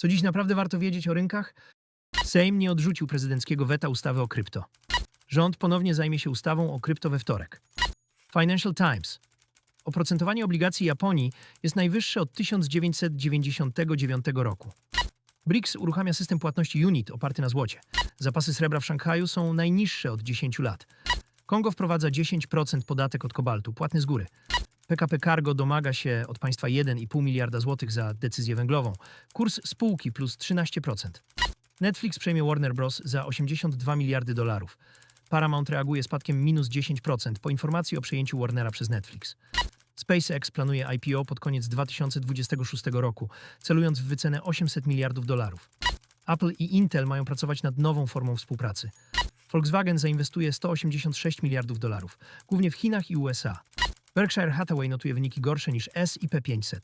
Co dziś naprawdę warto wiedzieć o rynkach? Sejm nie odrzucił prezydenckiego weta ustawy o krypto. Rząd ponownie zajmie się ustawą o krypto we wtorek. Financial Times. Oprocentowanie obligacji Japonii jest najwyższe od 1999 roku. BRICS uruchamia system płatności UNIT oparty na złocie. Zapasy srebra w Szanghaju są najniższe od 10 lat. Kongo wprowadza 10% podatek od kobaltu, płatny z góry. PKP Cargo domaga się od państwa 1,5 miliarda złotych za decyzję węglową. Kurs spółki plus 13%. Netflix przejmie Warner Bros. za 82 miliardy dolarów. Paramount reaguje spadkiem minus 10% po informacji o przejęciu Warnera przez Netflix. SpaceX planuje IPO pod koniec 2026 roku, celując w wycenę 800 miliardów dolarów. Apple i Intel mają pracować nad nową formą współpracy. Volkswagen zainwestuje 186 miliardów dolarów, głównie w Chinach i USA. Berkshire Hathaway notuje wyniki gorsze niż S i P500.